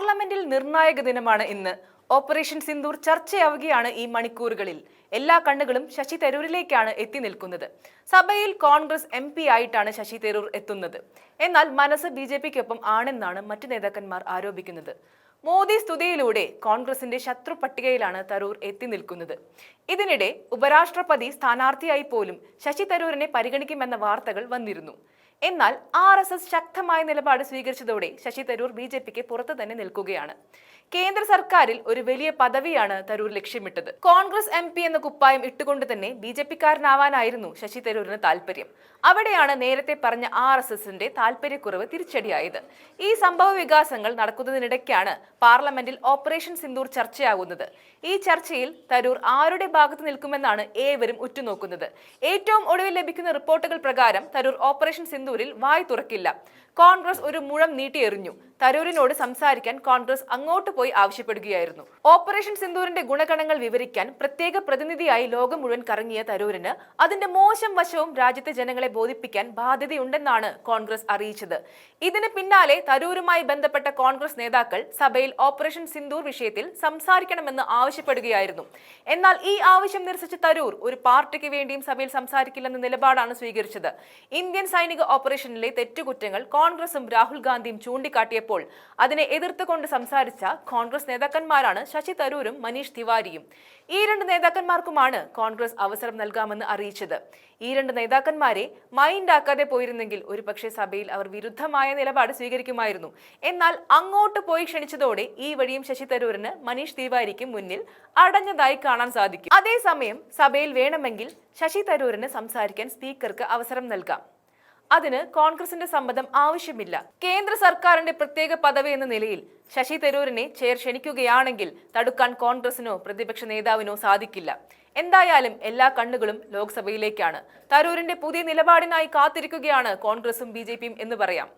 പാർലമെന്റിൽ നിർണായക ദിനമാണ് ഇന്ന്. ഓപ്പറേഷൻ സിന്ദൂർ ചർച്ചയാവുകയാണ് ഈ മണിക്കൂറുകളിൽ. എല്ലാ കണ്ണുകളും ശശി തരൂരിലേക്കാണ് എത്തി നിൽക്കുന്നത്. സഭയിൽ കോൺഗ്രസ് എം പി ആയിട്ടാണ് ശശി തരൂർ എത്തുന്നത്. എന്നാൽ മനസ്സ് ബി ജെ പിക്കൊപ്പം ആണെന്നാണ് മറ്റു നേതാക്കന്മാർ ആരോപിക്കുന്നത്. മോദി സ്തുതിയിലൂടെ കോൺഗ്രസിന്റെ ശത്രു പട്ടികയിലാണ് തരൂർ എത്തി നിൽക്കുന്നത്. ഇതിനിടെ ഉപരാഷ്ട്രപതി സ്ഥാനാർത്ഥിയായി പോലും ശശി തരൂരിനെ പരിഗണിക്കുമെന്ന വാർത്തകൾ വന്നിരുന്നു. എന്നാൽ ആർ എസ് എസ് ശക്തമായ നിലപാട് സ്വീകരിച്ചതോടെ ശശി തരൂർ ബി ജെ പിക്ക് പുറത്തു തന്നെ നിൽക്കുകയാണ്. കേന്ദ്ര സർക്കാരിൽ ഒരു വലിയ പദവിയാണ് തരൂർ ലക്ഷ്യമിട്ടത്. കോൺഗ്രസ് എം പി എന്ന കുപ്പായം ഇട്ടുകൊണ്ട് തന്നെ ബി ജെ പിക്കാരനാവാനായിരുന്നു ശശി തരൂരിന് താല്പര്യം അവിടെയാണ് നേരത്തെ പറഞ്ഞ ആർ എസ് എസിന്റെ താല്പര്യക്കുറവ് തിരിച്ചടിയായത്. ഈ സംഭവ വികാസങ്ങൾ നടക്കുന്നതിനിടയ്ക്കാണ് പാർലമെന്റിൽ ഓപ്പറേഷൻ സിന്ദൂർ ചർച്ചയാകുന്നത്. ഈ ചർച്ചയിൽ തരൂർ ആരുടെ ഭാഗത്ത് നിൽക്കുമെന്നാണ് ഏവരും ഉറ്റുനോക്കുന്നത്. ഏറ്റവും ഒടുവിൽ ലഭിക്കുന്ന റിപ്പോർട്ടുകൾ പ്രകാരം തരൂർ ഓപ്പറേഷൻ സിന്ദൂരിൽ വായി തുറക്കില്ല. കോൺഗ്രസ് ഒരു മുഴം നീട്ടിയെറിഞ്ഞു. തരൂരിനോട് സംസാരിക്കാൻ കോൺഗ്രസ് അങ്ങോട്ട് പോയി ആവശ്യപ്പെടുകയായിരുന്നു. ഓപ്പറേഷൻ സിന്ദൂരിന്റെ ഗുണഗണങ്ങൾ വിവരിക്കാൻ പ്രത്യേക പ്രതിനിധിയായി ലോകം മുഴുവൻ കറങ്ങിയ തരൂരിന് അതിന്റെ മോശം വശവും രാജ്യത്തെ ജനങ്ങളെ ബോധിപ്പിക്കാൻ ബാധ്യതയുണ്ടെന്നാണ് കോൺഗ്രസ് അറിയിച്ചത്. ഇതിന് പിന്നാലെ തരൂരുമായി ബന്ധപ്പെട്ട കോൺഗ്രസ് നേതാക്കൾ സഭയിൽ ഓപ്പറേഷൻ സിന്ദൂർ വിഷയത്തിൽ സംസാരിക്കണമെന്ന് ആവശ്യപ്പെടുകയായിരുന്നു. എന്നാൽ ഈ ആവശ്യം നിരസിച്ച തരൂർ ഒരു പാർട്ടിക്ക് വേണ്ടിയും സഭയിൽ സംസാരിക്കില്ലെന്ന നിലപാടാണ് സ്വീകരിച്ചത്. ഇന്ത്യൻ സൈനിക ഓപ്പറേഷനിലെ തെറ്റുകുറ്റങ്ങൾ കോൺഗ്രസും രാഹുൽ ഗാന്ധിയും ചൂണ്ടിക്കാട്ടിയപ്പോൾ അതിനെ എതിർത്തുകൊണ്ട് സംസാരിച്ച കോൺഗ്രസ് നേതാക്കന്മാരാണ് ശശി തരൂരും മനീഷ് തിവാരിയും. ഈ രണ്ട് നേതാക്കന്മാർക്കുമാണ് കോൺഗ്രസ് അവസരം നൽകാമെന്ന് അറിയിച്ചത്. ഈ രണ്ട് നേതാക്കന്മാരെ മൈൻഡ് ആക്കാതെ പോയിരുന്നെങ്കിൽ ഒരുപക്ഷെ സഭയിൽ അവർ വിരുദ്ധമായ നിലപാട് സ്വീകരിക്കുമായിരുന്നു. എന്നാൽ അങ്ങോട്ട് പോയി ക്ഷണിച്ചതോടെ ഈ വഴിയും ശശി തരൂരിന് മനീഷ് തിവാരിക്ക് മുന്നിൽ അടഞ്ഞതായി കാണാൻ സാധിക്കും. അതേസമയം സഭയിൽ വേണമെങ്കിൽ ശശി തരൂരിന് സംസാരിക്കാൻ സ്പീക്കർക്ക് അവസരം നൽകാം. അതിന് കോൺഗ്രസിന്റെ സമ്മതം ആവശ്യമില്ല. കേന്ദ്ര സർക്കാരിന്റെ പ്രത്യേക പദവി എന്ന നിലയിൽ ശശി തരൂരിനെ ചെയർ ക്ഷണിക്കുകയാണെങ്കിൽ തടുക്കാൻ കോൺഗ്രസിനോ പ്രതിപക്ഷ നേതാവിനോ സാധിക്കില്ല. എന്തായാലും എല്ലാ കണ്ണുകളും ലോക്സഭയിലേക്കാണ്. തരൂരിന്റെ പുതിയ നിലപാടിനായി കാത്തിരിക്കുകയാണ് കോൺഗ്രസും ബി എന്ന് പറയാം.